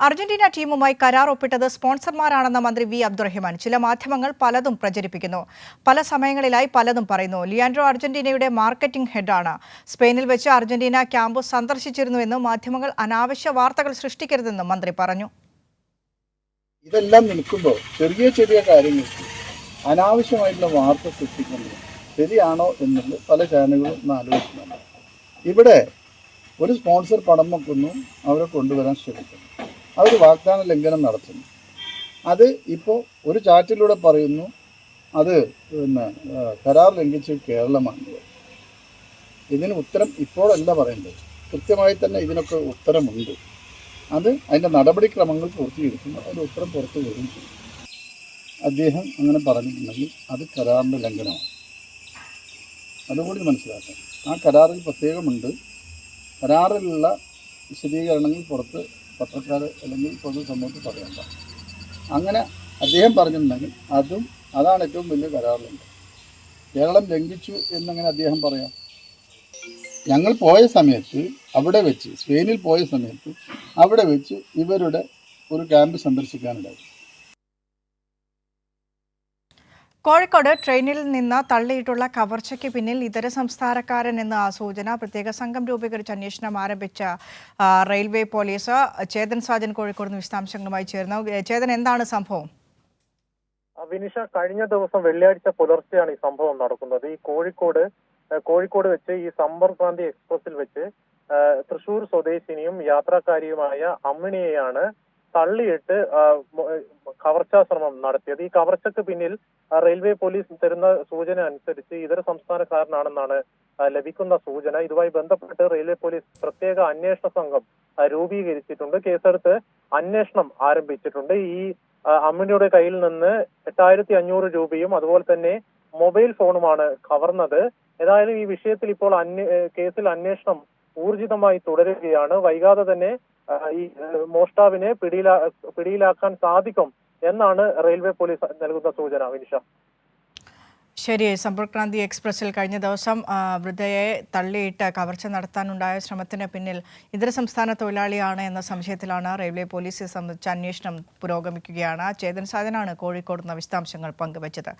Argentina ടീമുമായി കരാർ ഒപ്പിട്ടത് സ്പോൺസർമാരാണെന്ന മന്ത്രി വി അബ്ദുറഹിമാൻ. ചില മാധ്യമങ്ങൾ പലതും പ്രചരിപ്പിക്കുന്നു. പല സമയങ്ങളിലായി പലതും പറയുന്നു. ലിയാൻഡ്രോ അർജന്റീനയുടെ മാർക്കറ്റിംഗ് ഹെഡാണ്. സ്പെയിനിൽ വെച്ച് അർജന്റീന ക്യാമ്പ് സന്ദർശിച്ചിരുന്നുവെന്നും മാധ്യമങ്ങൾ അനാവശ്യ വാർത്തകൾ സൃഷ്ടിക്കരുതെന്നും മന്ത്രി പറഞ്ഞു. ഇതെല്ലാം നിൽക്കുമ്പോൾ ചെറിയ ചെറിയ കാര്യങ്ങൾക്ക് അനാവശ്യമായിട്ടുള്ള വാർത്ത സൃഷ്ടിക്കുന്നത് ശരിയാണോ എന്നുള്ളത് പല ചാനലുകളും ഒന്ന് ആലോചിക്കുന്നുണ്ട്. ഇവിടെ ഒരു സ്പോൺസർ പണം വെക്കുന്നു. അവരെ കൊണ്ടുവരാൻ ശ്രമിക്കുന്നു. അവർ വാഗ്ദാന ലംഘനം നടത്തുന്നു. അത് ഇപ്പോൾ ഒരു ചാറ്റിലൂടെ പറയുന്നു അത് പിന്നെ കരാർ ലംഘിച്ച് കേരളമാണ്. ഇതിന് ഉത്തരം ഇപ്പോഴല്ല പറയേണ്ടത്. കൃത്യമായി തന്നെ ഇതിനൊക്കെ ഉത്തരമുണ്ട്. അത് അതിന്റെ നടപടിക്രമങ്ങൾ പൂർത്തീകരിക്കുന്നു. അതിന്റെ ഉത്തരം പുറത്തു വരും. അദ്ദേഹം അങ്ങനെ പറഞ്ഞിട്ടുണ്ടെങ്കിൽ അത് കരാറിന്റെ ലംഘനമാണ്. അതുകൂടി മനസ്സിലാക്കാം. ആ കരാറിൽ പ്രത്യേകമുണ്ട്. കരാറിലുള്ള വിശദീകരണങ്ങൾ പുറത്ത് പത്രക്കാർ അല്ലെങ്കിൽ പൊതുസമൂഹത്തിൽ പറയണ്ട. അങ്ങനെ അദ്ദേഹം പറഞ്ഞിട്ടുണ്ടെങ്കിൽ അതും അതാണ് ഏറ്റവും വലിയ കരാറിലുണ്ട്. കേരളം ലംഘിച്ചു എന്നങ്ങനെ അദ്ദേഹം പറയാം. ഞങ്ങൾ പോയ സമയത്ത് അവിടെ വെച്ച് സ്പെയിനിൽ പോയ സമയത്ത് അവിടെ വെച്ച് ഇവരുടെ ഒരു ക്യാമ്പ് സന്ദർശിക്കാനിടയായി കോഴിക്കോട് ട്രെയിനിൽ നിന്ന് തള്ളിയിട്ടുള്ള കവർച്ചയ്ക്ക് പിന്നിൽ ഇതര സംസ്ഥാനക്കാരൻ എന്ന സൂചന പ്രത്യേക സംഘം രൂപീകരിച്ച് അന്വേഷണം ആരംഭിച്ച റെയിൽവേ പോലീസ് ചേതൻ സാജൻ കോഴിക്കോട് വിശദാംശങ്ങളുമായി ചേർന്നു. ചേതൻ എന്താണ് സംഭവം? വിനിഷ കഴിഞ്ഞ ദിവസം വെള്ളിയാഴ്ച പുലർച്ചെയാണ് ഈ സംഭവം നടക്കുന്നത്. ഈ കോഴിക്കോട് കോഴിക്കോട് വെച്ച് ഈ സമ്പർക്ക് എക്സ്പ്രസിൽ വെച്ച് തൃശൂർ സ്വദേശിനിയും യാത്രക്കാരിയുമായ അമ്മിണിയെയാണ് തള്ളിയിട്ട് കവർച്ചാ ശ്രമം നടത്തിയത്. ഈ കവർച്ചയ്ക്ക് പിന്നിൽ റെയിൽവേ പോലീസ് തരുന്ന സൂചന അനുസരിച്ച് ഇതര സംസ്ഥാനക്കാരനാണെന്നാണ് ലഭിക്കുന്ന സൂചന. ഇതുമായി ബന്ധപ്പെട്ട് റെയിൽവേ പോലീസ് പ്രത്യേക അന്വേഷണ സംഘം രൂപീകരിച്ചിട്ടുണ്ട്. കേസെടുത്ത് അന്വേഷണം ആരംഭിച്ചിട്ടുണ്ട്. ഈ അമ്മിണിയുടെ കയ്യിൽ നിന്ന് എട്ടായിരത്തി അഞ്ഞൂറ് രൂപയും അതുപോലെ തന്നെ മൊബൈൽ ഫോണുമാണ് കവർന്നത്. ഏതായാലും ഈ വിഷയത്തിൽ ഇപ്പോൾ കേസിൽ അന്വേഷണം ഊർജിതമായി തുടരുകയാണ്. വൈകാതെ തന്നെ ഈ മോഷ്ടാവിനെ പിടിയിലാ പിടിയിലാക്കാൻ സാധിക്കും എന്നാണ് റെയിൽവേ പോലീസ് നൽകുന്ന സൂചന വിനിഷ? ശരി സമ്പർക്ക് ക്രാന്തി എക്സ്പ്രസിൽ കഴിഞ്ഞ ദിവസം വൃദ്ധയെ തള്ളിയിട്ട് കവർച്ച നടത്താനുണ്ടായ ശ്രമത്തിന് പിന്നിൽ ഇതര സംസ്ഥാന തൊഴിലാളിയാണ് എന്ന സംശയത്തിലാണ് റെയിൽവേ പോലീസ് സംബന്ധിച്ച അന്വേഷണം പുരോഗമിക്കുകയാണ്. ചേതൻ സാധനാണ് കോഴിക്കോട് നിന്ന് വിശദാംശങ്ങൾ പങ്കുവച്ചത്.